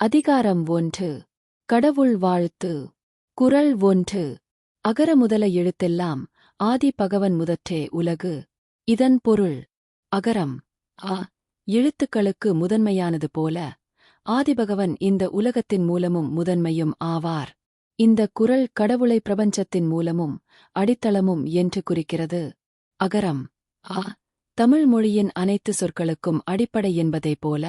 அதிகாரம் ஒன்று. கடவுள் வாழ்த்து. குறள் ஒன்று. அகர முதல எழுத்தெல்லாம் ஆதி பகவன் முதற்றே உலகு. இதன் பொருள் அகரம் ஆ எழுத்துக்களுக்கு முதன்மையானது போல ஆதிபகவன் இந்த உலகத்தின் மூலமும் முதன்மையும் ஆவார். இந்த குறள் கடவுளை பிரபஞ்சத்தின் மூலமும் அடித்தளமும் என்று குறிக்கிறது. அகரம் ஆ தமிழ் மொழியின் அனைத்து சொற்களுக்கும் அடிப்படை என்பதைப் போல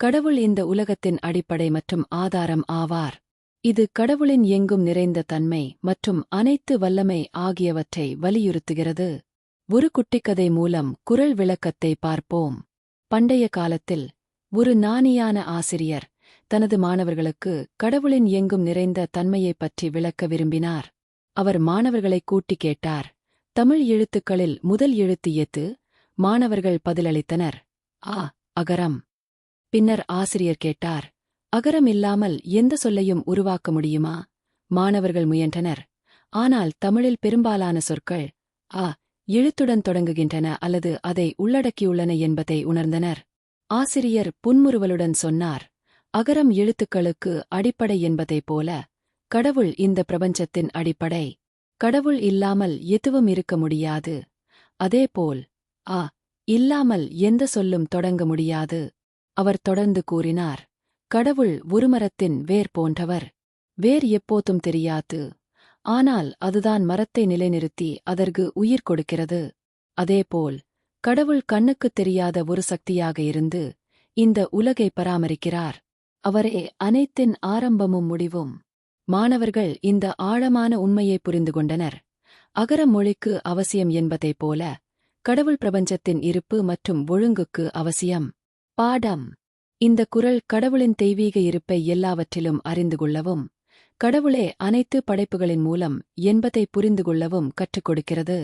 கடவுள் இந்த உலகத்தின் அடிப்படை மற்றும் ஆதாரம் ஆவார். இது கடவுளின் எங்கும் நிறைந்த தன்மை மற்றும் அனைத்து வல்லமை ஆகியவற்றை வலியுறுத்துகிறது. ஒரு குட்டிக்கதை மூலம் குறள் விளக்கத்தை பார்ப்போம். பண்டைய காலத்தில் ஒரு நாணியான ஆசிரியர் தனது மாணவர்களுக்கு கடவுளின் எங்கும் நிறைந்த தன்மையைப் பற்றி விளக்க விரும்பினார். அவர் மாணவர்களை கூட்டி கேட்டார் தமிழ் எழுத்துக்களில் முதல் எழுத்து எத்து மாணவர்கள் பதிலளித்தனர் ஆ அகரம். பின்னர் ஆசிரியர் கேட்டார் அகரம் இல்லாமல் எந்த சொல்லையும் உருவாக்க முடியுமா? மாணவர்கள் முயன்றனர். ஆனால் தமிழில் பெரும்பாலான சொற்கள் ஆ எழுத்துடன் தொடங்குகின்றன அல்லது அதை உள்ளடக்கியுள்ளன என்பதை உணர்ந்தனர். ஆசிரியர் புன்முறுவலுடன் சொன்னார் அகரம் எழுத்துக்களுக்கு அடிப்படை என்பதைப் போல கடவுள் இந்த பிரபஞ்சத்தின் அடிப்படை. கடவுள் இல்லாமல் எதுவும் இருக்க முடியாது. அதேபோல் ஆ இல்லாமல் எந்த சொல்லும் தொடங்க முடியாது. அவர் தொடர்ந்து கூறினார் கடவுள் ஒரு மரத்தின் வேர் போன்றவர். வேர் எப்போதும் தெரியாது. ஆனால் அதுதான் மரத்தை நிலைநிறுத்தி அதற்கு உயிர் கொடுக்கிறது. அதேபோல் கடவுள் கண்ணுக்குத் தெரியாத ஒரு சக்தியாக இருந்து இந்த உலகை பராமரிக்கிறார். அவரே அனைத்தின் ஆரம்பமும் முடிவும். மாணவர்கள் இந்த ஆழமான உண்மையை புரிந்து கொண்டனர். அகர மொழிக்கு அவசியம் என்பதைப் போல கடவுள் பிரபஞ்சத்தின் இருப்பு மற்றும் ஒழுங்குக்கு அவசியம். பாடம். இந்த குரல் கடவுளின் தெய்வீக இருப்பை எல்லாவற்றிலும் அறிந்து கொள்ளவும் கடவுளே அனைத்து படைப்புகளின் மூலம் என்பதை புரிந்து கொள்ளவும் கற்றுக் கொடுக்கிறது.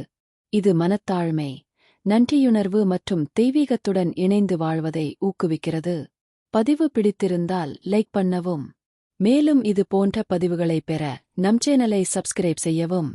இது மனத்தாழ்மை நன்றியுணர்வு மற்றும் தெய்வீகத்துடன் இணைந்து வாழ்வதை ஊக்குவிக்கிறது. பதிவு பிடித்திருந்தால் லைக் பண்ணவும். மேலும் இது போன்ற பதிவுகளைப் பெற நம் சேனலை சப்ஸ்கிரைப் செய்யவும்.